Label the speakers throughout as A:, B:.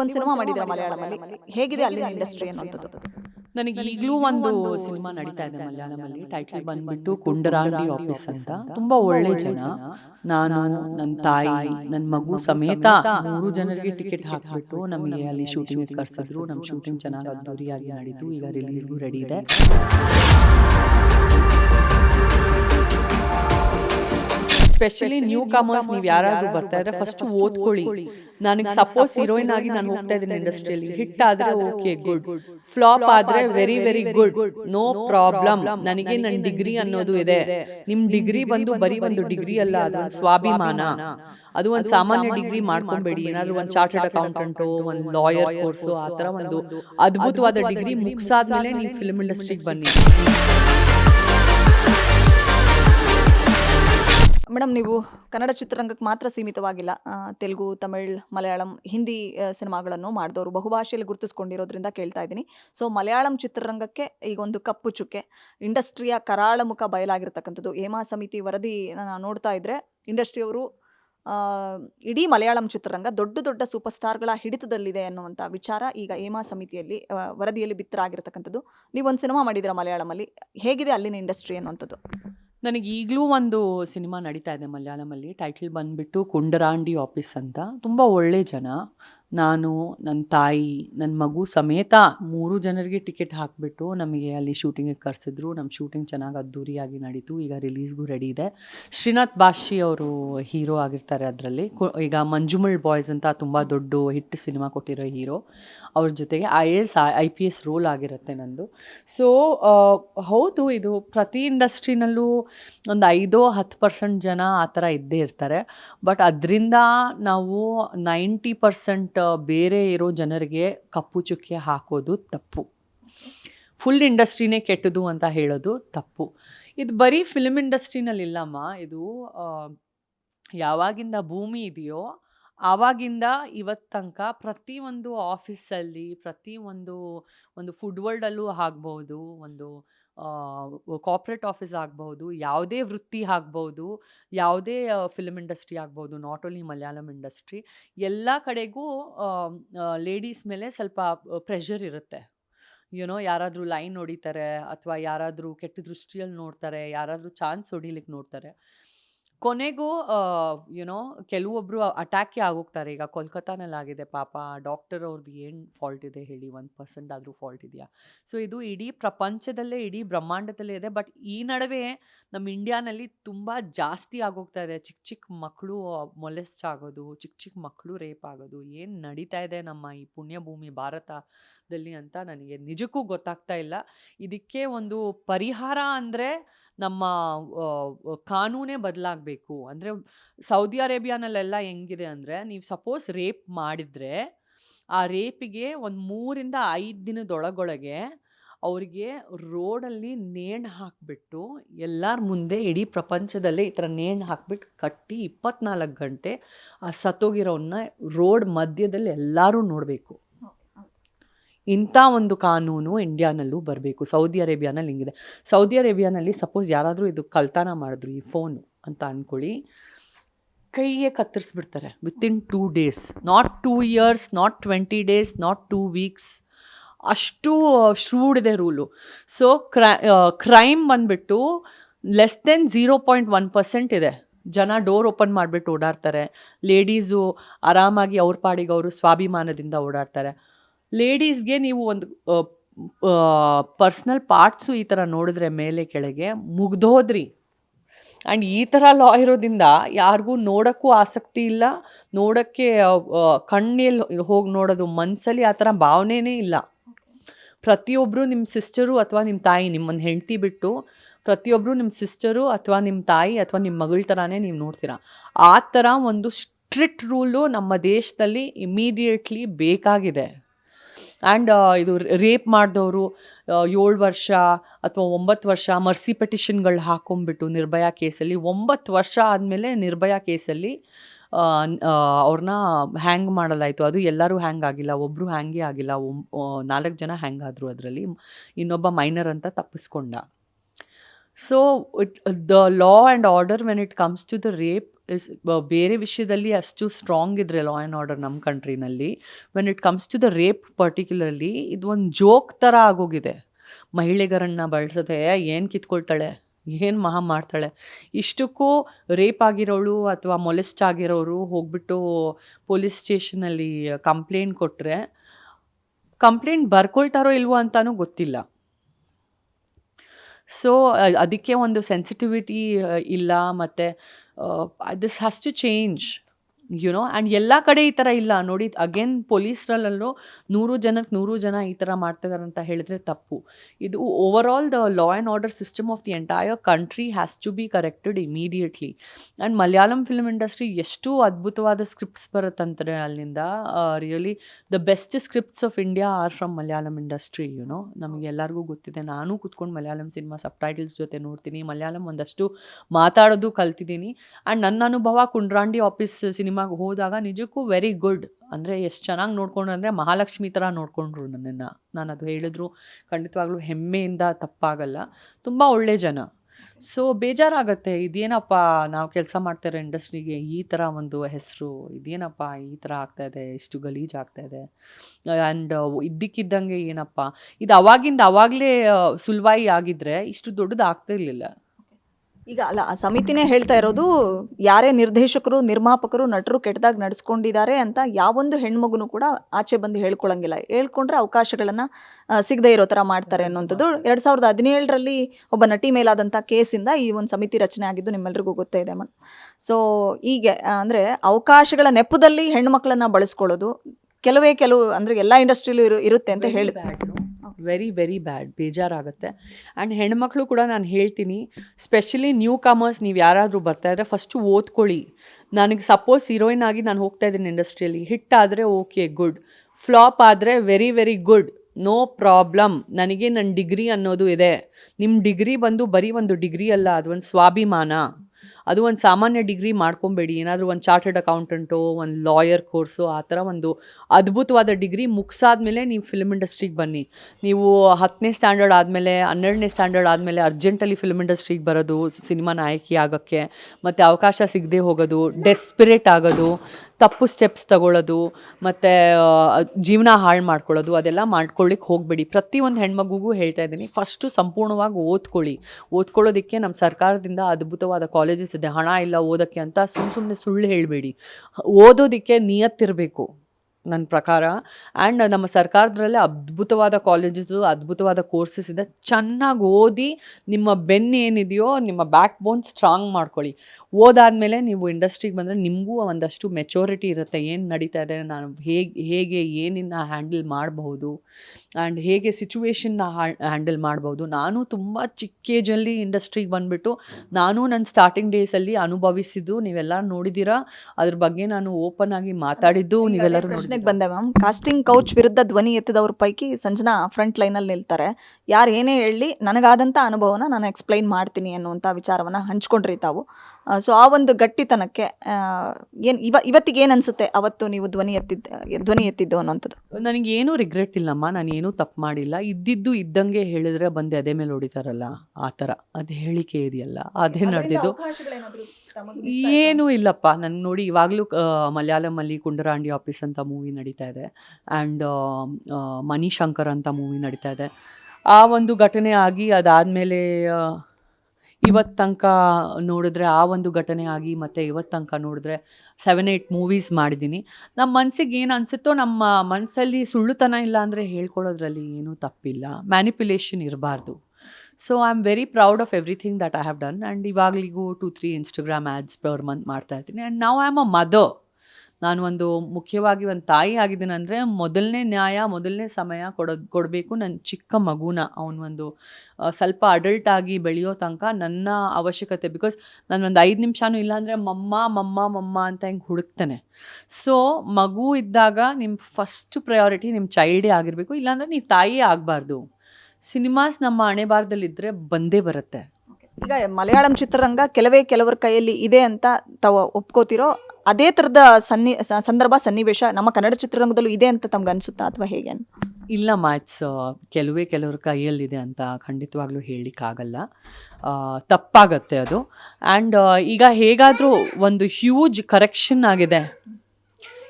A: ನೀವೊಂದು ಸಿನಿಮಾ ಮಾಡಿದ್ರೆ ಮಲಯಾಳಮಲ್ಲಿ? ಹೇಗಿದೆ ಅಲ್ಲಿನ ಇಂಡಸ್ಟ್ರಿ ಅನ್ನುವಂಥದ್ದು?
B: ನನಗೆ ಈಗಲೂ ಒಂದು ಸಿನಿಮಾ ನಡೀತಾ ಇದೆ ಮಲಯಾಳಮಲ್ಲಿ. ಟೈಟಲ್ ಬಂದ್ಬಿಟ್ಟು ಕುಂಡರಾಂಡಿ ಆಫೀಸ್ ಅಂತ. ತುಂಬಾ ಒಳ್ಳೆ ಜನ. ನಾನು ನನ್ನ ತಾಯಿ ನನ್ನ ಮಗು ಸಮೇತ ಮೂರು ಜನರಿಗೆ ಟಿಕೆಟ್ ಹಾಕಿಬಿಟ್ಟು ನಮಗೆ ಅಲ್ಲಿ ಶೂಟಿಂಗ್ ಕರ್ಸಿದ್ರು. ನಮ್ಮ ಶೂಟಿಂಗ್ ಚೆನ್ನಾಗಿ ಅದ್ದೂರಿಯಾಗಿ ನಡೀತು. ಈಗ ರಿಲೀಸ್ಗೂ ರೆಡಿ ಇದೆ. ಸ್ಪೆಷಲಿ ನ್ಯೂ ಕಾಮರ್ಸ್ ನೀವು ಯಾರಾದ್ರೂ ಬರ್ತಾ ಇದ್ರೆ ಫಸ್ಟ್ ಓದ್ಕೊಳ್ಳಿ. ನನಗೆ ಸಪೋಸ್ ಹೀರೋಯಿನ್ ಆಗಿ ನಾನು ಹೋಗ್ತಾ ಇದ್ದೀನಿ ಇಂಡಸ್ಟ್ರಿಯಲ್ಲಿ ಹಿಟ್ ಆದ್ರೆ ಓಕೆ ಗುಡ್ ಫ್ಲಾಪ್ ಆದ್ರೆ very very good no problem ನನಗೆ ನನ್ನ ಡಿಗ್ರಿ ಅನ್ನೋದು ಇದೆ. ನಿಮ್ ಡಿಗ್ರಿ ಬಂದು ಬರೀ ಒಂದು ಡಿಗ್ರಿ ಅಲ್ಲ ಅದು ಸ್ವಾಭಿಮಾನ. ಅದು ಒಂದು ಸಾಮಾನ್ಯ ಡಿಗ್ರಿ ಮಾಡ್ಕೊಂಡ್ಬೇಡಿ ಏನಾದ್ರು ಒಂದು ಚಾರ್ಟರ್ಡ್ ಅಕೌಂಟೆಂಟು ಒಂದು ಲಾಯರ್ ಕೋರ್ಸು ಆ ಥರ ಒಂದು ಅದ್ಭುತವಾದ ಡಿಗ್ರಿ ಮುಗಿಸಾದ್ಮೇಲೆ ನೀವು ಫಿಲ್ಮ್ ಇಂಡಸ್ಟ್ರಿಗೆ ಬನ್ನಿ.
A: ಮೇಡಮ್, ನೀವು ಕನ್ನಡ ಚಿತ್ರರಂಗಕ್ಕೆ ಮಾತ್ರ ಸೀಮಿತವಾಗಿಲ್ಲ. ತೆಲುಗು, ತಮಿಳ್, ಮಲಯಾಳಂ, ಹಿಂದಿ ಸಿನಿಮಾಗಳನ್ನು ಮಾಡಿದವರು ಬಹುಭಾಷೆಯಲ್ಲಿ ಗುರುತಿಸ್ಕೊಂಡಿರೋದ್ರಿಂದ ಕೇಳ್ತಾ ಇದ್ದೀನಿ. ಸೊ, ಮಲಯಾಳಂ ಚಿತ್ರರಂಗಕ್ಕೆ ಈಗ ಒಂದು ಕಪ್ಪು ಚುಕ್ಕೆ, ಇಂಡಸ್ಟ್ರಿಯ ಕರಾಳ ಮುಖ ಬಯಲಾಗಿರ್ತಕ್ಕಂಥದ್ದು. ಹೇಮಾ ಸಮಿತಿ ವರದಿ ನೋಡ್ತಾ ಇದ್ರೆ ಇಂಡಸ್ಟ್ರಿಯವರು ಇಡೀ ಮಲಯಾಳಂ ಚಿತ್ರರಂಗ ದೊಡ್ಡ ದೊಡ್ಡ ಸೂಪರ್ ಸ್ಟಾರ್ಗಳ ಹಿಡಿತದಲ್ಲಿದೆ ಅನ್ನುವಂಥ ವಿಚಾರ ಈಗ ಹೇಮಾ ಸಮಿತಿಯಲ್ಲಿ ವರದಿಯಲ್ಲಿ ಬಿತ್ತರಾಗಿರ್ತಕ್ಕಂಥದ್ದು. ನೀವೊಂದು ಸಿನಿಮಾ ಮಾಡಿದಿರ ಮಲಯಾಳಮಲ್ಲಿ ಹೇಗಿದೆ ಅಲ್ಲಿನ ಇಂಡಸ್ಟ್ರಿ ಅನ್ನುವಂಥದ್ದು?
B: ನನಗೆ ಈಗಲೂ ಒಂದು ಸಿನಿಮಾ ನಡೀತಾ ಇದೆ ಮಲಯಾಳಮಲ್ಲಿ. ಟೈಟಲ್ ಬಂದ್ಬಿಟ್ಟು ಕುಂಡರಾಂಡಿ ಆಫೀಸ್ ಅಂತ. ತುಂಬ ಒಳ್ಳೆ ಜನ. ನಾನು ನನ್ನ ತಾಯಿ ನನ್ನ ಮಗು ಸಮೇತ ಮೂರು ಜನರಿಗೆ ಟಿಕೆಟ್ ಹಾಕಿಬಿಟ್ಟು ನಮಗೆ ಅಲ್ಲಿ ಶೂಟಿಂಗಿಗೆ ಕರೆಸಿದ್ರು. ನಮ್ಮ ಶೂಟಿಂಗ್ ಚೆನ್ನಾಗಿ ಅದ್ದೂರಿಯಾಗಿ ನಡೀತು. ಈಗ ರಿಲೀಸ್ಗೂ ರೆಡಿ ಇದೆ. ಶ್ರೀನಾಥ್ ಬಾಷಿ ಅವರು ಹೀರೋ ಆಗಿರ್ತಾರೆ ಅದರಲ್ಲಿ. ಈಗ ಮಂಜುಮಳ್ ಬಾಯ್ಸ್ ಅಂತ ತುಂಬ ದೊಡ್ಡ ಹಿಟ್ ಸಿನಿಮಾ ಕೊಟ್ಟಿರೋ ಹೀರೋ. ಅವ್ರ ಜೊತೆಗೆ I S, I P S role ಆಗಿರುತ್ತೆ ನಂದು. ಸೊ ಹೌದು, ಇದು ಪ್ರತಿ ಇಂಡಸ್ಟ್ರಿನಲ್ಲೂ ಒಂದು ಐದೋ ಹತ್ತು ಪರ್ಸೆಂಟ್ ಜನ ಆ ಥರ ಇದ್ದೇ ಇರ್ತಾರೆ. ಬಟ್ ಅದರಿಂದ ನಾವು ನೈಂಟಿ ಪರ್ಸೆಂಟ್ ಬೇರೆ ಇರೋ ಜನರಿಗೆ ಕಪ್ಪು ಚುಕ್ಕೆ ಹಾಕೋದು ತಪ್ಪು. ಫುಲ್ ಇಂಡಸ್ಟ್ರಿನೇ ಕೆಟ್ಟದು ಅಂತ ಹೇಳೋದು ತಪ್ಪು. ಇದು ಬರೀ ಫಿಲ್ಮ್ ಇಂಡಸ್ಟ್ರಿನಲ್ಲಿ ಇಲ್ಲಮ್ಮ ಇದು ಯಾವಾಗಿಂದ ಭೂಮಿ ಇದೆಯೋ ಆವಾಗಿಂದ ಇವತ್ತು ತನಕ ಪ್ರತಿಯೊಂದು ಆಫೀಸಲ್ಲಿ ಪ್ರತಿಯೊಂದು, ಒಂದು ಫುಡ್ ವರ್ಲ್ಡಲ್ಲೂ ಆಗ್ಬೋದು ಒಂದು ಕಾರ್ಪೊರೇಟ್ ಆಫೀಸ್ ಆಗ್ಬೋದು ಯಾವುದೇ ವೃತ್ತಿ ಆಗ್ಬೋದು ಯಾವುದೇ ಫಿಲ್ಮ್ ಇಂಡಸ್ಟ್ರಿ ಆಗ್ಬೋದು ನಾಟ್ ಓನ್ಲಿ ಮಲಯಾಳಂ ಇಂಡಸ್ಟ್ರಿ ಎಲ್ಲ ಕಡೆಗೂ ಲೇಡೀಸ್ ಮೇಲೆ ಸ್ವಲ್ಪ ಪ್ರೆಷರ್ ಇರುತ್ತೆ. ಯುನೋ ಯಾರಾದರೂ ಲೈನ್ ಹೊಡಿತಾರೆ, ಅಥವಾ ಯಾರಾದರೂ ಕೆಟ್ಟ ದೃಷ್ಟಿಯಲ್ಲಿ ನೋಡ್ತಾರೆ, ಯಾರಾದರೂ ಚಾನ್ಸ್ ಹೊಡಿಲಿಕ್ಕೆ ನೋಡ್ತಾರೆ. ಕೊನೆಗೂ ಯುನೋ ಕೆಲವೊಬ್ಬರು ಅಟ್ಯಾಕೇ ಆಗೋಗ್ತಾರೆ. ಈಗ ಕೋಲ್ಕತ್ತಾನಲ್ಲಿ ಆಗಿದೆ ಪಾಪ ಡಾಕ್ಟರ್ ಅವ್ರದ್ದು ಏನು ಫಾಲ್ಟ್ ಇದೆ ಹೇಳಿ ಒನ್ ಪರ್ಸೆಂಟ್ ಆದರೂ ಫಾಲ್ಟ್ ಇದೆಯಾ? ಸೊ ಇದು ಇಡೀ ಪ್ರಪಂಚದಲ್ಲೇ, ಇಡೀ ಬ್ರಹ್ಮಾಂಡದಲ್ಲೇ ಇದೆ. ಬಟ್ ಈ ನಡುವೆ ನಮ್ಮ ಇಂಡಿಯಾನಲ್ಲಿ ತುಂಬ ಜಾಸ್ತಿ ಆಗೋಗ್ತಾ ಇದೆ. ಚಿಕ್ಕ ಚಿಕ್ಕ ಮಕ್ಕಳು ಮೊಲೆಸ್ಟ್ ಆಗೋದು ಚಿಕ್ಕ ಚಿಕ್ಕ ಮಕ್ಕಳು ರೇಪ್ ಆಗೋದು. ಏನು ನಡೀತಾ ಇದೆ ನಮ್ಮ ಈ ಪುಣ್ಯಭೂಮಿ ಭಾರತದಲ್ಲಿ ಅಂತ ನನಗೆ ನಿಜಕ್ಕೂ ಗೊತ್ತಾಗ್ತಾ ಇಲ್ಲ. ಇದಕ್ಕೆ ಒಂದು ಪರಿಹಾರ ಅಂದರೆ ನಮ್ಮ ಕಾನೂನೇ ಬದಲಾಗಬೇಕು. ಅಂದರೆ ಸೌದಿ ಅರೇಬಿಯಾನಲ್ಲೆಲ್ಲ ಹೆಂಗಿದೆ ಅಂದರೆ, ನೀವು ಸಪೋಸ್ ರೇಪ್ ಮಾಡಿದರೆ, ಆ ರೇಪಿಗೆ ಒಂದು ಮೂರಿಂದ ಐದು ದಿನದೊಳಗೊಳಗೆ ಅವರಿಗೆ ರೋಡಲ್ಲಿ ನೇಣು ಹಾಕಿಬಿಟ್ಟು, ಎಲ್ಲರ ಮುಂದೆ ಇಡೀ ಪ್ರಪಂಚದಲ್ಲೇ ಈ ಥರ ನೇಣು ಹಾಕ್ಬಿಟ್ಟು ಕಟ್ಟಿ ಇಪ್ಪತ್ನಾಲ್ಕು ಗಂಟೆ ಆ ಸತ್ತೋಗಿರೋನ್ನ ರೋಡ್ ಮಧ್ಯದಲ್ಲಿ ಎಲ್ಲರೂ ನೋಡಬೇಕು. ಇಂಥ ಒಂದು ಕಾನೂನು ಇಂಡಿಯಾನಲ್ಲೂ ಬರಬೇಕು. ಸೌದಿ ಅರೇಬಿಯಾನಲ್ಲಿ ಹಿಂಗಿದೆ. ಸೌದಿ ಅರೇಬಿಯಾನಲ್ಲಿ ಸಪೋಸ್ ಯಾರಾದರೂ ಇದು ಕಳ್ತನ ಮಾಡಿದ್ರು, ಈ ಫೋನು ಅಂತ ಅಂದ್ಕೊಳ್ಳಿ ಕೈಗೆ ಕತ್ತರಿಸ್ಬಿಡ್ತಾರೆ. Within two days not two years not twenty days not two weeks ಅಷ್ಟು ಶ್ರೂಡ್ ಇದೆ ರೂಲು ಸೊ ಕ್ರೈ ಕ್ರೈಮ್ ಬಂದುಬಿಟ್ಟು less than zero point one percent ಇದೆ. ಜನ ಡೋರ್ ಓಪನ್ ಮಾಡಿಬಿಟ್ಟು ಓಡಾಡ್ತಾರೆ. ಲೇಡೀಸು ಆರಾಮಾಗಿ ಅವ್ರ ಪಾಡಿಗೆ ಅವರು ಸ್ವಾಭಿಮಾನದಿಂದ ಓಡಾಡ್ತಾರೆ. ಲೇಡೀಸ್ಗೆ ನೀವು ಒಂದು ಪರ್ಸ್ನಲ್ ಪಾರ್ಟ್ಸು ಈ ಥರ ನೋಡಿದ್ರೆ ಮೇಲೆ ಕೆಳಗೆ ಮುಗ್ದೋದ್ರಿ. ಆ್ಯಂಡ್ ಈ ಥರ ಲಾ ಇರೋದ್ರಿಂದ ಯಾರಿಗೂ ನೋಡೋಕ್ಕೂ ಆಸಕ್ತಿ ಇಲ್ಲ. ನೋಡೋಕ್ಕೆ ಕಣ್ಣಲ್ಲಿ ಹೋಗಿ ನೋಡೋದು ಮನಸ್ಸಲ್ಲಿ ಆ ಥರ ಭಾವನೆನೇ ಇಲ್ಲ. ಪ್ರತಿಯೊಬ್ಬರು ನಿಮ್ಮ ಸಿಸ್ಟರು ಅಥವಾ ನಿಮ್ಮ ತಾಯಿ ನಿಮ್ಮನ್ನು ಹೆಂಡ್ತಿ ಬಿಟ್ಟು ಪ್ರತಿಯೊಬ್ಬರು ನಿಮ್ಮ ಸಿಸ್ಟರು ಅಥವಾ ನಿಮ್ಮ ತಾಯಿ ಅಥವಾ ನಿಮ್ಮ ಮಗಳ ಥರನೇ ನೀವು ನೋಡ್ತೀರಾ? ಆ ಥರ ಒಂದು ಸ್ಟ್ರಿಕ್ಟ್ ರೂಲು ನಮ್ಮ ದೇಶದಲ್ಲಿ ಇಮಿಡಿಯೇಟ್ಲಿ ಬೇಕಾಗಿದೆ. ಆ್ಯಂಡ್ ಇದು ರೇಪ್ ಮಾಡಿದವರು ಏಳು ವರ್ಷ ಅಥವಾ ಒಂಬತ್ತು ವರ್ಷ ಮರ್ಸಿ ಪೆಟಿಷನ್ಗಳು ಹಾಕೊಂಡ್ಬಿಟ್ಟು ನಿರ್ಭಯ ಕೇಸಲ್ಲಿ, ಒಂಬತ್ತು ವರ್ಷ ಆದಮೇಲೆ ನಿರ್ಭಯ ಕೇಸಲ್ಲಿ ಅವ್ರನ್ನ ಹ್ಯಾಂಗ್ ಮಾಡಲಾಯಿತು. ಅದು ಎಲ್ಲರೂ ಹ್ಯಾಂಗ್ ಆಗಿಲ್ಲ ಒಬ್ಬರು ಹ್ಯಾಂಗೇ ಆಗಿಲ್ಲ ನಾಲ್ಕು ಜನ ಹ್ಯಾಂಗ್ ಆದರು ಅದರಲ್ಲಿ. ಇನ್ನೊಬ್ಬ ಮೈನರ್ ಅಂತ ತಪ್ಪಿಸ್ಕೊಂಡ. So the law and order when it comes to the rape is ಬೇರೆ ವಿಷಯದಲ್ಲಿ ಅಷ್ಟು ಸ್ಟ್ರಾಂಗ್ ಇದ್ರೆ ಲಾ ಆ್ಯಂಡ್ ಆರ್ಡರ್ ನಮ್ಮ ಕಂಟ್ರಿನಲ್ಲಿ when it comes to the rape particularly ಇದು ಒಂದು ಜೋಕ್ ಥರ ಆಗೋಗಿದೆ. ಮಹಿಳೆಗರನ್ನು ಬಳಸದೆ ಏನು ಕಿತ್ಕೊಳ್ತಾಳೆ? ಏನು ಮಹಾ ಮಾಡ್ತಾಳೆ? ಇಷ್ಟಕ್ಕೂ ರೇಪ್ ಆಗಿರೋಳು ಅಥವಾ ಮೊಲೆಸ್ಟ್ ಆಗಿರೋರು ಹೋಗ್ಬಿಟ್ಟು ಪೊಲೀಸ್ ಸ್ಟೇಷನಲ್ಲಿ ಕಂಪ್ಲೇಂಟ್ ಕೊಟ್ಟರೆ ಕಂಪ್ಲೇಂಟ್ ಬರ್ಕೊಳ್ತಾರೋ ಇಲ್ವೋ ಅಂತಾನೂ ಗೊತ್ತಿಲ್ಲ. ಸೊ ಅದಕ್ಕೆ ಒಂದು ಸೆನ್ಸಿಟಿವಿಟಿ ಇಲ್ಲ ಮತ್ತು this has to change you know and ಎಲ್ಲ ಕಡೆ ಈ ಥರ ಇಲ್ಲ. ನೋಡಿ ಅಗೇನ್ ಪೊಲೀಸ್ರಲ್ಲೂ ನೂರು ಜನಕ್ಕೆ ನೂರು ಜನ ಈ ಥರ ಮಾಡ್ತಿದ್ದಾರೆ ಅಂತ ಹೇಳಿದ್ರೆ ತಪ್ಪು. ಇದು over all the law and order system of the entire country has to be corrected immediately and Malayalam film industry ಎಷ್ಟು ಅದ್ಭುತವಾದ ಸ್ಕ್ರಿಪ್ಟ್ಸ್ ಬರುತ್ತಂತಾರೆ ಅಲ್ಲಿಂದ. Really the best scripts of India are from Malayalam industry you know ನಮಗೆ ಎಲ್ಲರಿಗೂ ಗೊತ್ತಿದೆ. ನಾನು ಕೂತ್ಕೊಂಡು Malayalam cinema ಸಬ್ titles ಜೊತೆ ನೋಡ್ತೀನಿ. ಮಲಯಾಳಂ ಒಂದಷ್ಟು ಮಾತಾಡೋದು ಕಲ್ತಿದ್ದೀನಿ. ಆ್ಯಂಡ್ ನನ್ನ ಅನುಭವ ಕುಂಡ್ರಾಂಡಿ ಆಫೀಸ್ ಸಿನಿಮಾಗೆ ಹೋದಾಗ ನಿಜಕ್ಕೂ ವೆರಿ ಗುಡ್ ಅಂದರೆ ಎಷ್ಟು ಚೆನ್ನಾಗಿ ನೋಡ್ಕೊಂಡ್ರು ಅಂದರೆ ಮಹಾಲಕ್ಷ್ಮಿ ಥರ ನೋಡ್ಕೊಂಡ್ರು ನನ್ನನ್ನು. ನಾನು ಅದು ಹೇಳಿದ್ರು, ಖಂಡಿತವಾಗ್ಲೂ ಹೆಮ್ಮೆಯಿಂದ ತಪ್ಪಾಗಲ್ಲ. ತುಂಬ ಒಳ್ಳೆ ಜನ. ಸೊ ಬೇಜಾರಾಗತ್ತೆ, ಇದೇನಪ್ಪ ನಾವು ಕೆಲಸ ಮಾಡ್ತಿರೋ ಇಂಡಸ್ಟ್ರಿಗೆ ಈ ಥರ ಒಂದು ಹೆಸರು, ಇದೇನಪ್ಪ ಈ ಥರ ಆಗ್ತಾ ಇದೆ, ಇಷ್ಟು ಗಲೀಜು ಆಗ್ತಾ ಇದೆ. ಆ್ಯಂಡ್ ಇದ್ದಕ್ಕಿದ್ದಂಗೆ ಏನಪ್ಪ, ಇದು ಅವಾಗಿಂದ ಅವಾಗಲೇ ಸುಲ್ವಾಯಿ ಆಗಿದ್ರೆ ಇಷ್ಟು ದೊಡ್ಡದು ಆಗ್ತಾ ಇರಲಿಲ್ಲ.
A: ಈಗ ಅಲ್ಲ ಆ ಸಮಿತಿನೇ ಹೇಳ್ತಾ ಇರೋದು ಯಾರೇ ನಿರ್ದೇಶಕರು ನಿರ್ಮಾಪಕರು ನಟರು ಕೆಟ್ಟದಾಗಿ ನಡೆಸ್ಕೊಂಡಿದ್ದಾರೆ ಅಂತ ಯಾವೊಂದು ಹೆಣ್ಮಗುನು ಕೂಡ ಆಚೆ ಬಂದು ಹೇಳ್ಕೊಳಂಗಿಲ್ಲ. ಹೇಳ್ಕೊಂಡ್ರೆ ಅವಕಾಶಗಳನ್ನು ಸಿಗದೇ ಇರೋ ಥರ ಮಾಡ್ತಾರೆ ಅನ್ನೋಂಥದ್ದು ಎರಡು ಸಾವಿರದ ಹದಿನೇಳರಲ್ಲಿ ಒಬ್ಬ ನಟಿ ಮೇಲಾದಂಥ ಕೇಸಿಂದ ಈ ಒಂದು ಸಮಿತಿ ರಚನೆ ಆಗಿದ್ದು ನಿಮ್ಮೆಲ್ರಿಗೂ ಗೊತ್ತೇ ಇದೆ ಮೇಡಮ್ ಸೊ ಹೀಗೆ ಅಂದರೆ ಅವಕಾಶಗಳ ನೆಪದಲ್ಲಿ ಹೆಣ್ಮಕ್ಳನ್ನು ಬಳಸ್ಕೊಳ್ಳೋದು ಕೆಲವೇ ಕೆಲವು ಅಂದರೆ ಎಲ್ಲ ಇಂಡಸ್ಟ್ರಿಲೂ ಇರು ಇರುತ್ತೆ ಅಂತ ಹೇಳಿ.
B: ವೆರಿ ವೆರಿ ಬ್ಯಾಡ್ ಬೇಜಾರಾಗುತ್ತೆ. ಆ್ಯಂಡ್ ಹೆಣ್ಮಕ್ಳು ಕೂಡ ನಾನು ಹೇಳ್ತೀನಿ ಸ್ಪೆಷಲಿ ನ್ಯೂ ಕಾಮರ್ಸ್ ನೀವು ಯಾರಾದರೂ ಬರ್ತಾ ಇದ್ರೆ ಫಸ್ಟು ಓದ್ಕೊಳ್ಳಿ. ನನಗೆ ಸಪೋಸ್ ಹೀರೋಯಿನ್ ಆಗಿ ನಾನು ಹೋಗ್ತಾ ಇದ್ದೀನಿ ಇಂಡಸ್ಟ್ರಿಯಲ್ಲಿ ಹಿಟ್ ಆದರೆ ಓಕೆ ಗುಡ್ ಫ್ಲಾಪ್ ಆದರೆ very very good no problem ನನಗೆ ನನ್ನ ಡಿಗ್ರಿ ಅನ್ನೋದು ಇದೆ. ನಿಮ್ಮ ಡಿಗ್ರಿ ಬಂದು ಬರೀ ಒಂದು ಡಿಗ್ರಿ ಅಲ್ಲ, ಅದು ಒಂದು ಸ್ವಾಭಿಮಾನ. ಅದು ಒಂದು ಸಾಮಾನ್ಯ ಡಿಗ್ರಿ ಮಾಡ್ಕೊಬೇಡಿ. ಏನಾದರೂ ಒಂದು ಚಾರ್ಟೆಡ್ ಅಕೌಂಟೆಂಟು, ಒಂದು ಲಾಯರ್ ಕೋರ್ಸು, ಆ ಥರ ಒಂದು ಅದ್ಭುತವಾದ ಡಿಗ್ರಿ ಮುಗಿಸಾದ್ಮೇಲೆ ನೀವು ಫಿಲ್ಮ್ ಇಂಡಸ್ಟ್ರಿಗೆ ಬನ್ನಿ. ನೀವು ಹತ್ತನೇ ಸ್ಟ್ಯಾಂಡರ್ಡ್ ಆದಮೇಲೆ, ಹನ್ನೆರಡನೇ ಸ್ಟ್ಯಾಂಡರ್ಡ್ ಆದಮೇಲೆ ಅರ್ಜೆಂಟಲ್ಲಿ ಫಿಲ್ಮ್ ಇಂಡಸ್ಟ್ರಿಗೆ ಬರೋದು, ಸಿನಿಮಾ ನಾಯಕಿ ಆಗೋಕ್ಕೆ, ಮತ್ತು ಅವಕಾಶ ಸಿಗದೆ ಹೋಗೋದು, ಡೆಸ್ಪಿರೇಟ್ ಆಗೋದು ತಪ್ಪು ಸ್ಟೆಪ್ಸ್ ತಗೊಳ್ಳೋದು, ಮತ್ತು ಜೀವನ ಹಾಳು ಮಾಡ್ಕೊಳ್ಳೋದು, ಅದೆಲ್ಲ ಮಾಡ್ಕೊಳ್ಳಿಕ್ಕೆ ಹೋಗಬೇಡಿ. ಪ್ರತಿಯೊಂದು ಹೆಣ್ಮಗುಗೂ ಹೇಳ್ತಾ ಇದ್ದೀನಿ ಫಸ್ಟು ಸಂಪೂರ್ಣವಾಗಿ ಓದ್ಕೊಳ್ಳಿ. ಓದ್ಕೊಳ್ಳೋದಕ್ಕೆ ನಮ್ಮ ಸರ್ಕಾರದಿಂದ ಅದ್ಭುತವಾದ ಕಾಲೇಜಸ್ ಇದೆ. ಹಣ ಇಲ್ಲ ಓದೋಕ್ಕೆ ಅಂತ ಸುಮ್ಮ ಸುಮ್ಮನೆ ಸುಳ್ಳು ಹೇಳಬೇಡಿ. ಓದೋದಕ್ಕೆ ನಿಯತ್ತಿರಬೇಕು. ನನ್ನ ಪ್ರಕಾರ. ಆ್ಯಂಡ್ ನಮ್ಮ ಸರ್ಕಾರದಲ್ಲೇ ಅದ್ಭುತವಾದ ಕಾಲೇಜಸ್ಸು ಅದ್ಭುತವಾದ ಕೋರ್ಸಸ್ ಇದೆ. ಚೆನ್ನಾಗಿ ಓದಿ ನಿಮ್ಮ ಬೆನ್ನು ಏನಿದೆಯೋ ನಿಮ್ಮ ಬ್ಯಾಕ್ ಬೋನ್ ಸ್ಟ್ರಾಂಗ್ ಮಾಡ್ಕೊಳ್ಳಿ. ಓದಾದಮೇಲೆ ನೀವು ಇಂಡಸ್ಟ್ರಿಗೆ ಬಂದರೆ ನಿಮಗೂ ಒಂದಷ್ಟು ಮೆಚೋರಿಟಿ ಇರುತ್ತೆ. ಏನು ನಡೀತಾ ಇದೆ ನಾನು ಹೇಗೆ ಹೇಗೆ ಏನನ್ನು ಹ್ಯಾಂಡಲ್ ಮಾಡಬಹುದು? ಆ್ಯಂಡ್ ಹೇಗೆ ಸಿಚುವೇಶನ್ನ ಹ್ಯಾಂಡಲ್ ಮಾಡ್ಬೋದು ನಾನು ತುಂಬ ಚಿಕ್ಕ ಏಜಲ್ಲಿ ಇಂಡಸ್ಟ್ರಿಗೆ ಬಂದುಬಿಟ್ಟು ನಾನು ನನ್ನ ಸ್ಟಾರ್ಟಿಂಗ್ ಡೇಸಲ್ಲಿ ಅನುಭವಿಸಿದ್ದು ನೀವೆಲ್ಲ ನೋಡಿದ್ದೀರಾ ಅದ್ರ ಬಗ್ಗೆ ನಾನು ಓಪನ್ ಆಗಿ ಮಾತಾಡಿದ್ದು ನೀವೆಲ್ಲರೂ
A: ಪ್ರಶ್ನೆಗೆ ಬಂದೆ ಮ್ಯಾಮ್. ಕಾಸ್ಟಿಂಗ್ ಕೌಚ್ ವಿರುದ್ಧ ಧ್ವನಿ ಎತ್ತಿದವ್ರ ಪೈಕಿ ಸಂಜನಾ ಫ್ರಂಟ್ ಲೈನಲ್ಲಿ ನಿಲ್ತಾರೆ. ಯಾರು ಏನೇ ಹೇಳಲಿ ನನಗಾದಂಥ ಅನುಭವನ ನಾನು ಎಕ್ಸ್ಪ್ಲೈನ್ ಮಾಡ್ತೀನಿ ಅನ್ನುವಂಥ ವಿಚಾರವನ್ನು ಹಂಚ್ಕೊಂಡ್ರಿ ತಾವು. ಸೊ ಆ ಒಂದು ಗಟ್ಟಿತನಕ್ಕೆ ಏನು ಇವ ಇವತ್ತಿಗೆ ಏನು ಅನಿಸುತ್ತೆ? ಅವತ್ತು ನೀವು ಧ್ವನಿ ಎತ್ತಿದ್ದ ಧ್ವನಿ ಎತ್ತಿದ್ದು ಅನ್ನೋಂಥದ್ದು.
B: ನನಗೇನೂ ರಿಗ್ರೆಟ್ ಇಲ್ಲಮ್ಮ. ನಾನು ಏನೂ ತಪ್ಪು ಮಾಡಿಲ್ಲ. ಇದ್ದಿದ್ದು ಇದ್ದಂಗೆ ಹೇಳಿದ್ರೆ ಬಂದು ಅದೇ ಮೇಲೆ ಹೊಡಿತಾರಲ್ಲ ಆ ಥರ. ಅದು ಹೇಳಿಕೆ ಇದೆಯಲ್ಲ ಅದೇ ನಡೆದಿದ್ದು ಏನೂ ಇಲ್ಲಪ್ಪ. ನನ್ನ ನೋಡಿ ಇವಾಗಲೂ ಮಲಯಾಳಮಲ್ಲಿ ಕುಂಡರಾಂಡಿ ಆಫೀಸ್ ಅಂತ ಮೂವಿ ನಡೀತಾ ಇದೆ. ಆ್ಯಂಡ್ ಮಣಿಶಂಕರ್ ಅಂತ ಮೂವಿ ನಡೀತಾ ಇದೆ. ಆ ಒಂದು ಘಟನೆ ಆಗಿ ಅದಾದಮೇಲೆ ಇವತ್ತು ತನಕ ನೋಡಿದ್ರೆ ಆ ಒಂದು ಘಟನೆ ಆಗಿ ಮತ್ತು ಇವತ್ತು ತನಕ ನೋಡಿದ್ರೆ ಸೆವೆನ್ ಏಯ್ಟ್ ಮೂವೀಸ್ ಮಾಡಿದ್ದೀನಿ. ನಮ್ಮ ಮನಸ್ಸಿಗೆ ಏನು ಅನಿಸುತ್ತೋ ನಮ್ಮ ಮನಸ್ಸಲ್ಲಿ ಸುಳ್ಳುತನ ಇಲ್ಲ ಅಂದರೆ ಹೇಳ್ಕೊಳ್ಳೋದ್ರಲ್ಲಿ ಏನೂ ತಪ್ಪಿಲ್ಲ. ಮ್ಯಾನಿಪ್ಯುಲೇಷನ್ ಇರಬಾರ್ದು. So I am very proud of everything that I have done and ಇವಾಗಲಿಗೂ two three Instagram ads per month ಮಾಡ್ತಾ ಇರ್ತೀನಿ. ಆ್ಯಂಡ್ ನಾವು ಐ ಆಮ್ ಅ ಮದರ್ ನಾನು ಒಂದು ಮುಖ್ಯವಾಗಿ ಒಂದು ತಾಯಿ ಆಗಿದ್ದೀನಿ ಅಂದರೆ ಮೊದಲನೇ ನ್ಯಾಯ, ಮೊದಲನೇ ಸಮಯ ಕೊಡೋದು ಕೊಡಬೇಕು ನನ್ನ ಚಿಕ್ಕ ಮಗುನ. ಅವನೊಂದು ಸ್ವಲ್ಪ ಅಡಲ್ಟ್ ಆಗಿ ಬೆಳೆಯೋ ತನಕ ನನ್ನ ಅವಶ್ಯಕತೆ. ಬಿಕಾಸ್ ನಾನು ಒಂದು ಐದು ನಿಮಿಷನೂ ಇಲ್ಲಾಂದರೆ ಮಮ್ಮ ಮಮ್ಮ ಮಮ್ಮ ಅಂತ ಹಿಂಗೆ ಹುಡುಕ್ತಾನೆ. ಸೊ ಮಗು ಇದ್ದಾಗ ನಿಮ್ಮ ಫಸ್ಟ್ ಪ್ರಯಾರಿಟಿ ನಿಮ್ಮ ಚೈಲ್ಡೇ ಆಗಿರಬೇಕು. ಇಲ್ಲಾಂದರೆ ನೀವು ತಾಯಿಯೇ ಆಗಬಾರ್ದು. ಸಿನಿಮಾಸ್ ನಮ್ಮ ಹಣೆ ಬಾರದಲ್ಲಿದ್ದರೆ ಬಂದೇ ಬರುತ್ತೆ.
A: ಈಗ ಮಲಯಾಳಂ ಚಿತ್ರರಂಗ ಕೆಲವೇ ಕೆಲವರ ಕೈಯಲ್ಲಿ ಇದೆ ಅಂತ ತಾವು ಒಪ್ಕೋತಿರೋ ಅದೇ ಥರದ ಸನ್ನಿ ಸಂದರ್ಭ ಸನ್ನಿವೇಶ ನಮ್ಮ ಕನ್ನಡ ಚಿತ್ರರಂಗದಲ್ಲೂ ಇದೆ ಅಂತ ತಮ್ಗೆ ಅನಿಸುತ್ತಾ ಅಥವಾ ಹೇಗೆ
B: ಇಲ್ಲ ಮ್ಯಾಥ್ಸ್ ಕೆಲವೇ ಕೆಲವ್ರ ಕೈಯಲ್ಲಿದೆ ಅಂತ ಖಂಡಿತವಾಗ್ಲೂ ಹೇಳಲಿಕ್ಕಾಗಲ್ಲ. ತಪ್ಪಾಗತ್ತೆ ಅದು. ಆ್ಯಂಡ್ ಈಗ ಹೇಗಾದರೂ ಒಂದು ಹ್ಯೂಜ್ ಕರೆಕ್ಷನ್ ಆಗಿದೆ.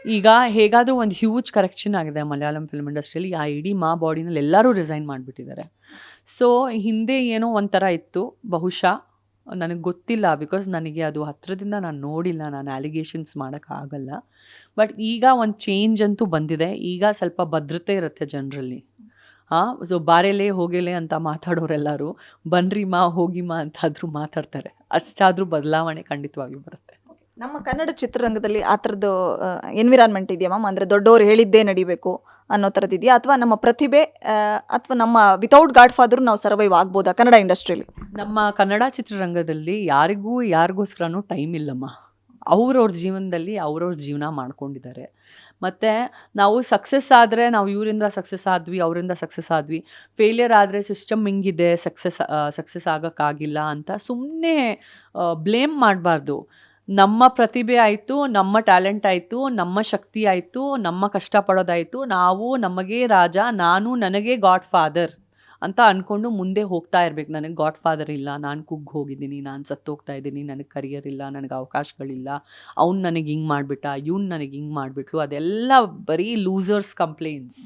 B: ಈಗ ಹೇಗಾದರೂ ಒಂದು ಹ್ಯೂಜ್ ಕರೆಕ್ಷನ್ ಆಗಿದೆ ಮಲಯಾಳಂ ಫಿಲ್ಮ್ ಇಂಡಸ್ಟ್ರಿಯಲ್ಲಿ ಆ ಇಡೀ ಮಾ ಬಾಡಿನಲ್ಲಿ ಎಲ್ಲರೂ ರಿಸೈನ್ ಮಾಡಿಬಿಟ್ಟಿದ್ದಾರೆ. ಸೊ ಹಿಂದೆ ಏನೋ ಒಂಥರ ಇತ್ತು. ಬಹುಶಃ ನನಗೆ ಗೊತ್ತಿಲ್ಲ ಬಿಕಾಸ್ ನನಗೆ ಅದು ಹತ್ರದಿಂದ ನಾನು ನೋಡಿಲ್ಲ. ನಾನು ಅಲಿಗೇಷನ್ಸ್ ಮಾಡೋಕ್ಕಾಗಲ್ಲ ಬಟ್ ಈಗ ಒಂದು ಚೇಂಜ್ ಅಂತೂ ಬಂದಿದೆ. ಈಗ ಸ್ವಲ್ಪ ಭದ್ರತೆ ಇರುತ್ತೆ ಜನರಲ್ಲಿ. ಹಾಂ ಸೊ ಬಾರೆಲೆ, ಹೋಗೆಲೆ ಅಂತ ಮಾತಾಡೋರೆಲ್ಲರೂ, ಬನ್ರಿ ಮಾ, ಹೋಗಿ ಮಾ ಅಂತಾದರೂ ಮಾತಾಡ್ತಾರೆ. ಅಷ್ಟಾದರೂ ಬದಲಾವಣೆ ಖಂಡಿತವಾಗ್ಲೂ ಬರುತ್ತೆ.
A: ನಮ್ಮ ಕನ್ನಡ ಚಿತ್ರರಂಗದಲ್ಲಿ ಆ ಥರದ್ದು ಎನ್ವಿರಾನ್ಮೆಂಟ್ ಇದೆಯಾ ಮ್ಯಾಮ್ ಅಂದರೆ ದೊಡ್ಡವರು ಹೇಳಿದ್ದೇ ನಡಿಬೇಕು ಅನ್ನೋ ಥರದ್ದು ಇದೆಯಾ? ಅಥವಾ ನಮ್ಮ ಪ್ರತಿಭೆ ಅಥವಾ ನಮ್ಮ ವಿತೌಟ್ ಗಾಡ್ ಫಾದರ್ ನಾವು ಸರ್ವೈವ್ ಆಗ್ಬೋದಾ ಕನ್ನಡ ಇಂಡಸ್ಟ್ರಿಯಲ್ಲಿ
B: ನಮ್ಮ ಕನ್ನಡ ಚಿತ್ರರಂಗದಲ್ಲಿ ಯಾರಿಗೂ ಯಾರಿಗೋಸ್ಕರನೂ ಟೈಮ್ ಇಲ್ಲಮ್ಮ. ಅವ್ರವ್ರ ಜೀವನದಲ್ಲಿ ಅವ್ರವ್ರ ಜೀವನ ಮಾಡ್ಕೊಂಡಿದ್ದಾರೆ. ಮತ್ತು ನಾವು ಸಕ್ಸಸ್ ಆದರೆ ನಾವು ಇವರಿಂದ ಸಕ್ಸಸ್ ಆದ್ವಿ, ಅವರಿಂದ ಸಕ್ಸಸ್ ಆದ್ವಿ. ಫೇಲಿಯರ್ ಆದರೆ ಸಿಸ್ಟಮ್ ಹಿಂಗಿದೆ ಸಕ್ಸಸ್ ಸಕ್ಸಸ್ ಆಗೋಕ್ಕಾಗಿಲ್ಲ ಅಂತ ಸುಮ್ಮನೆ ಬ್ಲೇಮ್ ಮಾಡಬಾರ್ದು. ನಮ್ಮ ಪ್ರತಿಭೆ ಆಯಿತು, ನಮ್ಮ ಟ್ಯಾಲೆಂಟ್ ಆಯಿತು, ನಮ್ಮ ಶಕ್ತಿ ಆಯಿತು, ನಮ್ಮ ಕಷ್ಟಪಡೋದಾಯಿತು, ನಾವು ನಮಗೆ ರಾಜ, ನಾನು ನನಗೆ ಗಾಡ್ ಫಾದರ್ ಅಂತ ಅಂದ್ಕೊಂಡು ಮುಂದೆ ಹೋಗ್ತಾ ಇರ್ಬೇಕು. ನನಗೆ ಗಾಡ್ ಫಾದರ್ ಇಲ್ಲ, ನಾನು ಕುಗ್ಗಿ ಹೋಗಿದ್ದೀನಿ, ನಾನು ಸತ್ತೋಗ್ತಾ ಇದ್ದೀನಿ, ನನಗೆ ಕರಿಯರ್ ಇಲ್ಲ, ನನಗೆ ಅವಕಾಶಗಳಿಲ್ಲ, ಅವ್ನು ನನಗೆ ಹಿಂಗೆ ಮಾಡಿಬಿಟ್ಟ, ಇವ್ನು ನನಗೆ ಹಿಂಗೆ ಮಾಡಿಬಿಟ್ಲು, ಅದೆಲ್ಲ ಬರೀ losers complaints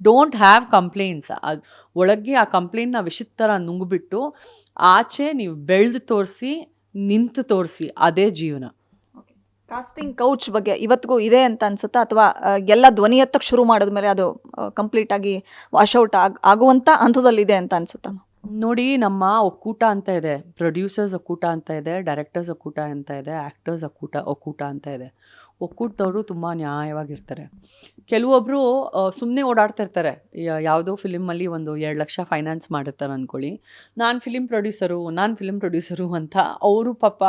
B: don't have complaints ಅದು ಒಳಗೆ ಆ ಕಂಪ್ಲೇಂಟ್ನ ವಿಷಿತ್ ಥರ ನುಂಗ್ಬಿಟ್ಟು ಆಚೆ ನೀವು ಬೆಳೆದು ತೋರಿಸಿ ನಿಂತು ತೋರಿಸಿ ಅದೇ ಜೀವನ.
A: ಕಾಸ್ಟಿಂಗ್ ಕೌಚ್ ಬಗ್ಗೆ ಇವತ್ತಿಗೂ ಇದೆ ಅಂತ ಅನ್ಸುತ್ತಾ? ಅಥವಾ ಎಲ್ಲ ಧ್ವನಿ ಎತ್ತಕ್ಕೆ ಶುರು ಮಾಡಿದ್ಮೇಲೆ ಅದು ಕಂಪ್ಲೀಟ್ ಆಗಿ ವಾಶ್ಔಟ್ ಆಗ್ ಆಗುವಂಥ ಹಂತದಲ್ಲಿದೆ ಅಂತ ಅನ್ಸುತ್ತಾ?
B: ನೋಡಿ ನಮ್ಮ ಒಕ್ಕೂಟ ಅಂತ ಇದೆ. ಪ್ರೊಡ್ಯೂಸರ್ಸ್ ಒಕ್ಕೂಟ ಅಂತ ಇದೆ ಡೈರೆಕ್ಟರ್ಸ್ ಒಕ್ಕೂಟ ಅಂತ ಇದೆ ಆ್ಯಕ್ಟರ್ಸ್ ಒಕ್ಕೂಟ ಒಕ್ಕೂಟ ಅಂತ ಇದೆ. ಒಕ್ಕೂಟದವರು ತುಂಬ ನ್ಯಾಯವಾಗಿರ್ತಾರೆ. ಕೆಲವೊಬ್ಬರು ಸುಮ್ಮನೆ ಓಡಾಡ್ತಾ ಇರ್ತಾರೆ. ಯಾ- ಯಾವುದೋ ಫಿಲಿಮಲ್ಲಿ ಒಂದು ಎರಡು ಲಕ್ಷ ಫೈನಾನ್ಸ್ ಮಾಡಿರ್ತಾರೆ ಅಂದ್ಕೊಳ್ಳಿ ನಾನು ಫಿಲಿಮ್ ಪ್ರೊಡ್ಯೂಸರು ನಾನು ಫಿಲಿಮ್ ಪ್ರೊಡ್ಯೂಸರು ಅಂತ ಅವರು ಪಾಪ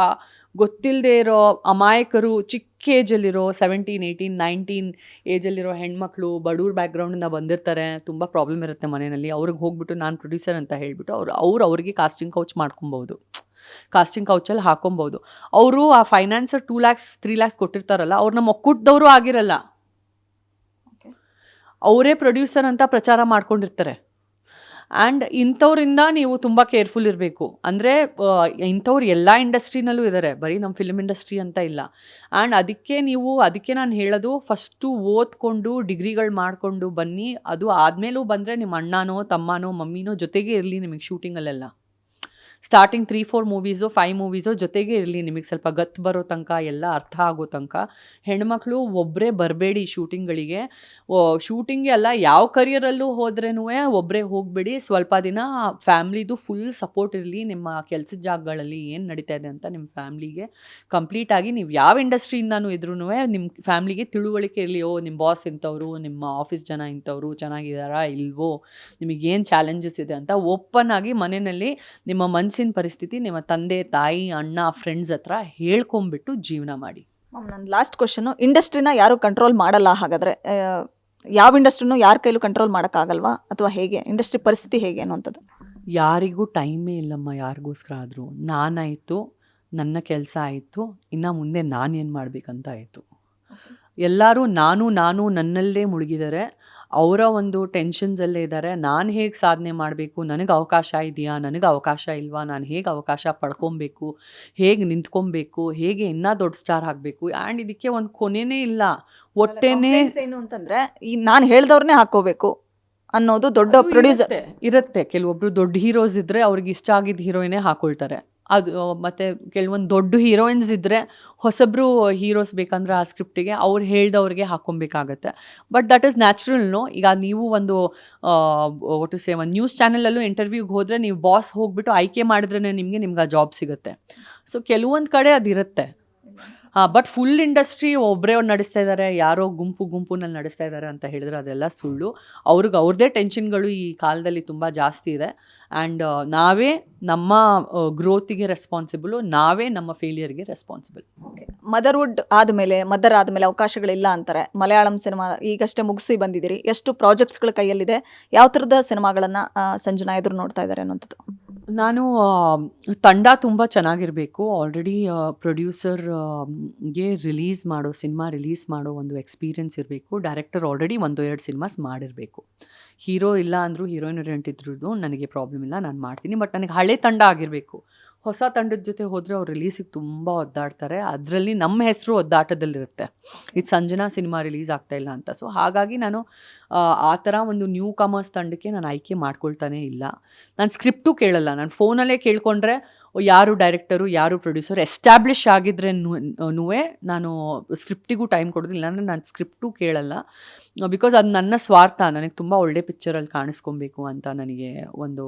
B: ಗೊತ್ತಿಲ್ಲದೆ ಇರೋ ಅಮಾಯಕರು, ಚಿಕ್ಕ ಏಜಲ್ಲಿರೋ ಸೆವೆಂಟೀನ್ ಏಯ್ಟೀನ್ ನೈನ್ಟೀನ್ ಏಜಲ್ಲಿರೋ ಹೆಣ್ಮಕ್ಳು, ಬಡವ್ರ ಬ್ಯಾಕ್ಗ್ರೌಂಡಿಂದ ಬಂದಿರ್ತಾರೆ. ತುಂಬ ಪ್ರಾಬ್ಲಮ್ ಇರುತ್ತೆ ಮನೆಯಲ್ಲಿ. ಅವ್ರಿಗೆ ಹೋಗ್ಬಿಟ್ಟು ನಾನು ಪ್ರೊಡ್ಯೂಸರ್ ಅಂತ ಹೇಳಿಬಿಟ್ಟು ಅವ್ರು ಅವ್ರು ಅವ್ರಿಗೆ ಕಾಸ್ಟಿಂಗ್ ಕೌಚ್ ಮಾಡ್ಕೊಬೋದು. ಕಾಸ್ಟಿಂಗ್ ಕೌಚಲ್ಲಿ ಹಾಕೊಬೋದು. ಅವರು ಆ finance two lakhs three lakhs ಕೊಟ್ಟಿರ್ತಾರಲ್ಲ ಅವ್ರು ನಮ್ಮ ಒಕ್ಕೂಟದವರು ಆಗಿರಲ್ಲ. ಅವರೇ ಪ್ರೊಡ್ಯೂಸರ್ ಅಂತ ಪ್ರಚಾರ ಮಾಡ್ಕೊಂಡಿರ್ತಾರೆ. ಆ್ಯಂಡ್ ಇಂಥವ್ರಿಂದ ನೀವು ತುಂಬ ಕೇರ್ಫುಲ್ ಇರಬೇಕು. ಅಂದರೆ ಇಂಥವ್ರು ಎಲ್ಲ ಇಂಡಸ್ಟ್ರಿನಲ್ಲೂ ಇದ್ದಾರೆ ಬರೀ ನಮ್ಮ ಫಿಲ್ಮ್ ಇಂಡಸ್ಟ್ರಿ ಅಂತ ಇಲ್ಲ. ಆ್ಯಂಡ್ ಅದಕ್ಕೆ ನೀವು ಅದಕ್ಕೆ ನಾನು ಹೇಳೋದು ಫಸ್ಟು ಓದ್ಕೊಂಡು ಡಿಗ್ರಿಗಳು ಮಾಡಿಕೊಂಡು ಬನ್ನಿ. ಅದು ಆದಮೇಲೂ ಬಂದರೆ ನಿಮ್ಮ ಅಣ್ಣನೋ ತಮ್ಮನೋ ಮಮ್ಮಿನೋ ಜೊತೆಗೆ ಇರಲಿ ನಿಮಗೆ ಶೂಟಿಂಗಲ್ಲೆಲ್ಲ starting three four movies five movies ಜೊತೆಗೆ ಇರಲಿ ನಿಮಗೆ ಸ್ವಲ್ಪ ಗತ್ತು ಬರೋ ತನಕ, ಎಲ್ಲ ಅರ್ಥ ಆಗೋ ತನಕ. ಹೆಣ್ಮಕ್ಳು ಒಬ್ಬರೇ ಬರಬೇಡಿ ಶೂಟಿಂಗ್ಗಳಿಗೆ. ಶೂಟಿಂಗ್ಗೆ ಅಲ್ಲ, ಯಾವ ಕರಿಯರಲ್ಲೂ ಹೋದ್ರೂ ಒಬ್ಬರೇ ಹೋಗಬೇಡಿ. ಸ್ವಲ್ಪ ದಿನ ಫ್ಯಾಮ್ಲಿದು ಫುಲ್ ಸಪೋರ್ಟ್ ಇರಲಿ. ನಿಮ್ಮ ಕೆಲಸದ ಜಾಗಗಳಲ್ಲಿ ಏನು ನಡೀತಾ ಇದೆ ಅಂತ ನಿಮ್ಮ ಫ್ಯಾಮ್ಲಿಗೆ ಕಂಪ್ಲೀಟಾಗಿ ನೀವು ಯಾವ ಇಂಡಸ್ಟ್ರಿಯಿಂದನೂ ಇದ್ರೂ ನಿಮ್ಮ ಫ್ಯಾಮ್ಲಿಗೆ ತಿಳುವಳಿಕೆ ಇರಲಿ. ಓ ನಿಮ್ಮ ಬಾಸ್ ಇಂಥವ್ರು, ನಿಮ್ಮ ಆಫೀಸ್ ಜನ ಇಂಥವ್ರು ಚೆನ್ನಾಗಿದ್ದಾರಾ, ಇಲ್ವೋ ನಿಮಗೇನು ಚಾಲೆಂಜಸ್ ಇದೆ ಅಂತ ಓಪನ್ ಆಗಿ ಮನೆಯಲ್ಲಿ ನಿಮ್ಮ ಮನಸ್ಸಿನ ಪರಿಸ್ಥಿತಿ ನಿಮ್ಮ ತಂದೆ ತಾಯಿ ಅಣ್ಣ ಫ್ರೆಂಡ್ಸ್ ಹತ್ರ ಹೇಳ್ಕೊಂಬಿಟ್ಟು ಜೀವನ ಮಾಡಿ.
A: ಮ್ಯಾಮ್ ನನ್ನ ಲಾಸ್ಟ್ ಕ್ವಶನು ಇಂಡಸ್ಟ್ರಿನ ಯಾರು ಕಂಟ್ರೋಲ್ ಮಾಡಲ್ಲ ಹಾಗಾದರೆ? ಯಾವ ಇಂಡಸ್ಟ್ರಿನೂ ಯಾರ ಕೈಲೂ ಕಂಟ್ರೋಲ್ ಮಾಡೋಕ್ಕಾಗಲ್ವಾ? ಅಥವಾ ಹೇಗೆ? ಇಂಡಸ್ಟ್ರಿ ಪರಿಸ್ಥಿತಿ ಹೇಗೆ ಅನ್ನೋಂಥದ್ದು
B: ಯಾರಿಗೂ ಟೈಮೇ ಇಲ್ಲಮ್ಮ ಯಾರಿಗೋಸ್ಕರ ಆದರೂ. ನಾನಾಯಿತು ನನ್ನ ಕೆಲಸ ಆಯಿತು ಇನ್ನು ಮುಂದೆ ನಾನೇನು ಮಾಡಬೇಕಂತ ಆಯಿತು. ಎಲ್ಲರೂ ನಾನು ನಾನು ನನ್ನಲ್ಲೇ ಮುಳುಗಿದ್ದಾರೆ ಅವರ ಒಂದು ಟೆನ್ಷನ್ಸಲ್ಲೇ ಇದ್ದಾರೆ ನಾನು ಹೇಗೆ ಸಾಧನೆ ಮಾಡಬೇಕು? ನನಗೆ ಅವಕಾಶ ಇದೆಯಾ? ನನಗೆ ಅವಕಾಶ ಇಲ್ವಾ? ನಾನು ಹೇಗೆ ಅವಕಾಶ ಪಡ್ಕೊಬೇಕು? ಹೇಗೆ ನಿಂತ್ಕೊಬೇಕು? ಹೇಗೆ ಇನ್ನೂ ದೊಡ್ಡ ಸ್ಟಾರ್ ಆಗಬೇಕು? ಆ್ಯಂಡ್ ಇದಕ್ಕೆ ಒಂದು ಕೊನೆನೇ ಇಲ್ಲ.
A: ಒಟ್ಟೆನೇ ಏನು ಅಂತಂದ್ರೆ ಈ ನಾನು ಹೇಳ್ದವ್ರನ್ನೇ ಹಾಕೋಬೇಕು ಅನ್ನೋದು ದೊಡ್ಡ ಪ್ರೊಡ್ಯೂಸರ್
B: ಇರುತ್ತೆ, ಇರುತ್ತೆ. ಕೆಲವೊಬ್ರು ದೊಡ್ಡ ಹೀರೋಸ್ ಇದ್ರೆ ಅವ್ರಿಗೆ ಇಷ್ಟ ಆಗಿದ್ದ ಹೀರೋಯಿನೇ ಹಾಕೊಳ್ತಾರೆ. ಅದು, ಮತ್ತು ಕೆಲವೊಂದು ದೊಡ್ಡ ಹೀರೋಯಿನ್ಸ್ ಇದ್ದರೆ ಹೊಸಬ್ರು ಹೀರೋಸ್ ಬೇಕಂದ್ರೆ ಆ ಸ್ಕ್ರಿಪ್ಟಿಗೆ ಅವ್ರು ಹೇಳ್ದವ್ರಿಗೆ ಹಾಕೊಬೇಕಾಗತ್ತೆ. ಬಟ್ ದಟ್ ಈಸ್ ನ್ಯಾಚುರಲ್ನು ಈಗ ನೀವು ಒಂದು ಒಟ್ಟು ಸೇ ಒಂದು ನ್ಯೂಸ್ ಚಾನಲಲ್ಲೂ ಇಂಟರ್ವ್ಯೂಗೆ ಹೋದರೆ ನೀವು ಬಾಸ್ ಹೋಗ್ಬಿಟ್ಟು ಆಯ್ಕೆ ಮಾಡಿದ್ರೇ ನಿಮಗೆ ನಿಮ್ಗೆ ಆ ಜಾಬ್ ಸಿಗುತ್ತೆ. ಸೊ ಕೆಲವೊಂದು ಕಡೆ ಅದಿರುತ್ತೆ. ಬಟ್ ಫುಲ್ ಇಂಡಸ್ಟ್ರಿ ಒಬ್ಬರೇ ನಡೆಸ್ತಾ ಇದ್ದಾರೆ ಯಾರೋ ಗುಂಪು ಗುಂಪುನಲ್ಲಿ ನಡೆಸ್ತಾ ಇದ್ದಾರೆ ಅಂತ ಹೇಳಿದ್ರೆ ಅದೆಲ್ಲ ಸುಳ್ಳು. ಅವ್ರಿಗೆ ಅವ್ರದ್ದೇ ಟೆನ್ಷನ್ಗಳು ಈ ಕಾಲದಲ್ಲಿ ತುಂಬ ಜಾಸ್ತಿ ಇದೆ. ಆ್ಯಂಡ್ ನಾವೇ ನಮ್ಮ ಗ್ರೋತಿಗೆ ರೆಸ್ಪಾನ್ಸಿಬಲು ನಾವೇ ನಮ್ಮ ಫೇಲಿಯರ್ಗೆ ರೆಸ್ಪಾನ್ಸಿಬಲ್
A: ಮದರ್ವುಡ್ ಆದಮೇಲೆ ಮದರ್ ಆದಮೇಲೆ ಅವಕಾಶಗಳಿಲ್ಲ ಅಂತಾರೆ. ಮಲಯಾಳಂ ಸಿನಿಮಾ ಈಗಷ್ಟೇ ಮುಗಿಸಿ ಬಂದಿದ್ದೀರಿ. ಎಷ್ಟು ಪ್ರಾಜೆಕ್ಟ್ಸ್ಗಳ ಕೈಯಲ್ಲಿದೆ, ಯಾವ ಥರದ ಸಿನಿಮಾಗಳನ್ನು ಸಂಜನಾ ಎದುರು ನೋಡ್ತಾ ಇದ್ದಾರೆ ಅನ್ನೋಂಥದ್ದು
B: ನಾನು ತಂಡ ತುಂಬ ಚೆನ್ನಾಗಿರಬೇಕು. ಆಲ್ರೆಡಿ ಪ್ರೊಡ್ಯೂಸರ್ಗೆ ರಿಲೀಸ್ ಮಾಡೋ ಸಿನಿಮಾ ರಿಲೀಸ್ ಮಾಡೋ ಒಂದು ಎಕ್ಸ್ಪೀರಿಯನ್ಸ್ ಇರಬೇಕು. ಡೈರೆಕ್ಟರ್ ಆಲ್ರೆಡಿ ಒಂದು ಎರಡು ಸಿನಿಮಾಸ್ ಮಾಡಿರಬೇಕು. ಹೀರೋ ಇಲ್ಲ ಅಂದರೂ ಹೀರೋಯಿನ್ ಇದ್ರದ್ದು ನನಗೆ ಪ್ರಾಬ್ಲಮ್ ಇಲ್ಲ. ನಾನು ಮಾಡ್ತೀನಿ. ಬಟ್ ನನಗೆ ಹಳೆ ತಂಡ ಆಗಿರಬೇಕು. ಹೊಸ ತಂಡದ ಜೊತೆ ಹೋದರೆ ಅವ್ರು ರಿಲೀಸಿಗೆ ತುಂಬ ಒದ್ದಾಡ್ತಾರೆ. ಅದರಲ್ಲಿ ನಮ್ಮ ಹೆಸರು ಒದ್ದಾಟದಲ್ಲಿರುತ್ತೆ. ಇದು ಸಂಜನಾ ಸಿನಿಮಾ ರಿಲೀಸ್ ಆಗ್ತಾ ಇಲ್ಲ ಅಂತ. ಸೊ ಹಾಗಾಗಿ ನಾನು ಆ, ಥರ ಒಂದು ನ್ಯೂ ಕಾಮರ್ಸ್ ತಂಡಕ್ಕೆ ನಾನು ಆಯ್ಕೆ ಮಾಡ್ಕೊಳ್ತಾನೆ ಇಲ್ಲ. ನಾನು ಸ್ಕ್ರಿಪ್ಟು ಕೇಳಲ್ಲ. ನಾನು ಫೋನಲ್ಲೇ ಕೇಳ್ಕೊಂಡ್ರೆ ಯಾರು ಡೈರೆಕ್ಟರು ಯಾರು ಪ್ರೊಡ್ಯೂಸರ್ ಎಸ್ಟಾಬ್ಲಿಷ್ ಆಗಿದ್ರೆ ನಾನು ಸ್ಕ್ರಿಪ್ಟಿಗೂ ಟೈಮ್ ಕೊಡೋದಿಲ್ಲ ಅಂದರೆ ನಾನು ಸ್ಕ್ರಿಪ್ಟು ಕೇಳಲ್ಲ. ಬಿಕಾಸ್ ಅದು ನನ್ನ ಸ್ವಾರ್ಥ, ನನಗೆ ತುಂಬ ಒಳ್ಳೆ ಪಿಕ್ಚರಲ್ಲಿ ಕಾಣಿಸ್ಕೊಬೇಕು ಅಂತ ನನಗೆ ಒಂದು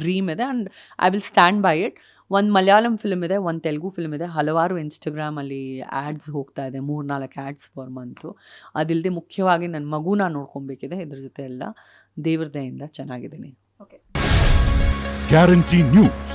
B: ಡ್ರೀಮ್ ಇದೆ and I will stand by it ಒಂದು ಮಲಯಾಳಂ ಫಿಲ್ಮ್ ಇದೆ, ಒಂದು ತೆಲುಗು ಫಿಲ್ಮ್ ಇದೆ, ಹಲವಾರು ಇನ್ಸ್ಟಾಗ್ರಾಮಲ್ಲಿ ಆ್ಯಡ್ಸ್ ಹೋಗ್ತಾ ಇದೆ ಮೂರು ನಾಲ್ಕು ಆ್ಯಡ್ಸ್ ಫಾರ್ ಮಂತು ಅದಿಲ್ಲದೆ ಮುಖ್ಯವಾಗಿ ನನ್ನ ಮಗುನ ನೋಡ್ಕೊಬೇಕಿದೆ, ಇದ್ರ ಜೊತೆ ಎಲ್ಲ ದೇವ್ರದೆಯಿಂದ ಚೆನ್ನಾಗಿದ್ದೀನಿ.
C: Okay guarantee news